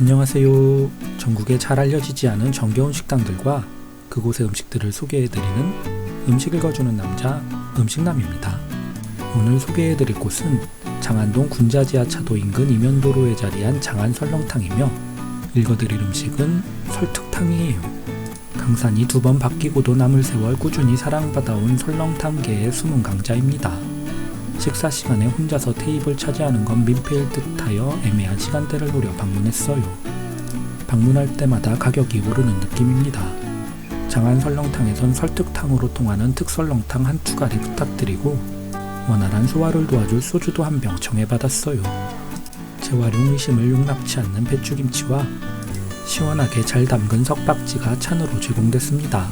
안녕하세요. 전국에 잘 알려지지 않은 정겨운 식당들과 그곳의 음식들을 소개해드리는 음식 읽어주는 남자 음식남입니다. 오늘 소개해드릴 곳은 장안동 군자지하차도 인근 이면도로에 자리한 장안 설렁탕이며 읽어드릴 음식은 설특탕이에요. 강산이 두 번 바뀌고도 남을 세월 꾸준히 사랑받아온 설렁탕계의 숨은 강자입니다. 식사 시간에 혼자서 테이블 차지하는 건 민폐일 듯하여 애매한 시간대를 노려 방문했어요. 방문할 때마다 가격이 오르는 느낌입니다. 장안 설렁탕에선 설특탕으로 통하는 특설렁탕 한 투가리 부탁드리고 원활한 소화를 도와줄 소주도 한 병 정해받았어요. 재활용 의심을 용납치 않는 배추김치와 시원하게 잘 담근 석박지가 찬으로 제공됐습니다.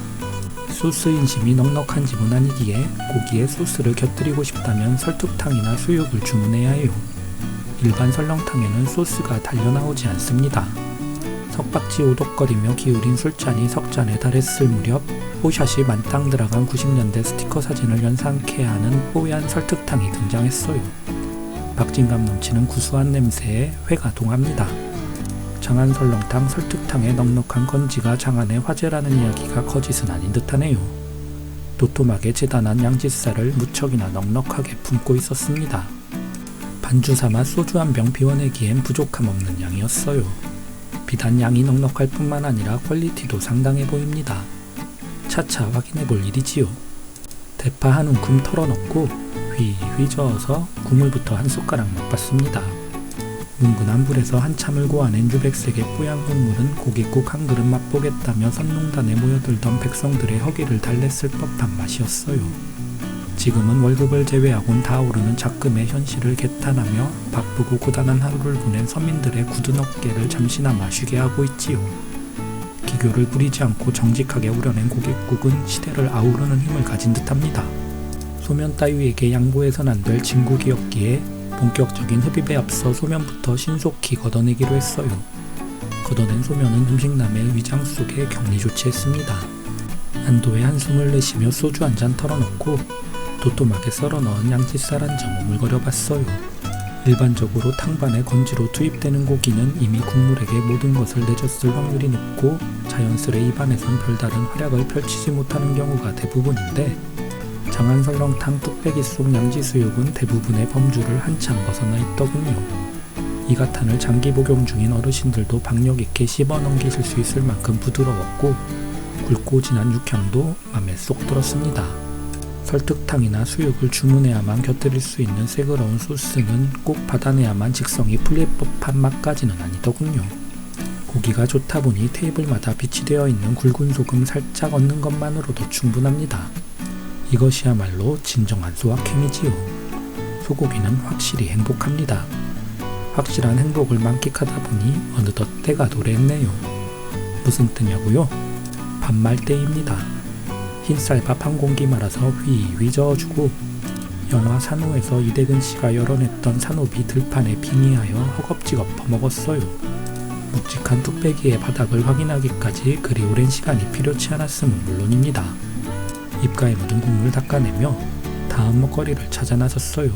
소스 인심이 넉넉한 집은 아니기에 고기에 소스를 곁들이고 싶다면 설특탕이나 수육을 주문해야 해요. 일반 설렁탕에는 소스가 달려 나오지 않습니다. 석박지 오독거리며 기울인 술잔이 석잔에 달했을 무렵 뽀샷이 만땅 들어간 90년대 스티커 사진을 연상케 하는 뽀얀 설특탕이 등장했어요. 박진감 넘치는 구수한 냄새에 회가 동합니다. 장안 설렁탕 설특탕의 넉넉한 건지가 장안의 화제라는 이야기가 거짓은 아닌 듯하네요. 도톰하게 재단한 양지살을 무척이나 넉넉하게 품고 있었습니다. 반주 삼아 소주 한 병 비워내기엔 부족함 없는 양이었어요. 비단 양이 넉넉할 뿐만 아니라 퀄리티도 상당해 보입니다. 차차 확인해 볼 일이지요. 대파 한 움큼 털어넣고 휘휘 저어서 국물부터 한 숟가락 맛봤습니다. 뭉근한 불에서 한참을 고아낸 유백색의 뽀얀 국물은 고깃국 한 그릇 맛보겠다며 선농단에 모여들던 백성들의 허기를 달랬을 법한 맛이었어요. 지금은 월급을 제외하곤 다 오르는 작금의 현실을 개탄하며 바쁘고 고단한 하루를 보낸 서민들의 굳은 어깨를 잠시나마 쉬게 하고 있지요. 기교를 부리지 않고 정직하게 우려낸 고깃국은 시대를 아우르는 힘을 가진 듯합니다. 소면 따위에게 양보해선 안 될 진국이었기에 본격적인 흡입에 앞서 소면부터 신속히 걷어내기로 했어요. 걷어낸 소면은 음식남의 위장 속에 격리 조치했습니다. 안도의 한숨을 내쉬며 소주 한 잔 털어놓고 도톰하게 썰어 넣은 양지살 한 점 오물거려 봤어요. 일반적으로 탕반에 건지로 투입되는 고기는 이미 국물에게 모든 것을 내줬을 확률이 높고 자연스레 입안에선 별다른 활약을 펼치지 못하는 경우가 대부분인데 장안 설렁탕 뚝배기 속 양지수육은 대부분의 범주를 한참 벗어나 있더군요. 이 가탄을 장기 복용 중인 어르신들도 박력 있게 씹어 넘기실 수 있을 만큼 부드러웠고 굵고 진한 육향도 맘에 쏙 들었습니다. 설특탕이나 수육을 주문해야만 곁들일 수 있는 새그러운 소스는 꼭 받아내야만 직성이 풀릴 법한 맛까지는 아니더군요. 고기가 좋다 보니 테이블마다 비치되어 있는 굵은 소금 살짝 얹는 것만으로도 충분합니다. 이것이야말로 진정한 소확행이지요. 소고기는 확실히 행복합니다. 확실한 행복을 만끽하다 보니 어느덧 때가 도래했네요. 무슨 때냐고요? 반말 때입니다. 흰쌀밥 한 공기 말아서 휘휘 저어주고 영화 산호에서 이대근 씨가 열어냈던 산호비 들판에 빙의하여 허겁지겁 퍼먹었어요. 묵직한 뚝배기의 바닥을 확인하기까지 그리 오랜 시간이 필요치 않았음은 물론입니다. 입가에 묻은 국물을 닦아내며 다음 먹거리를 찾아 나섰어요.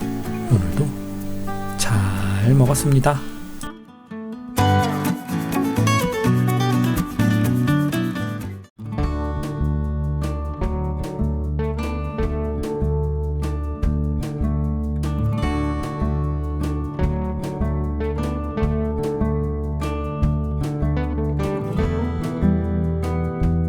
오늘도 잘 먹었습니다.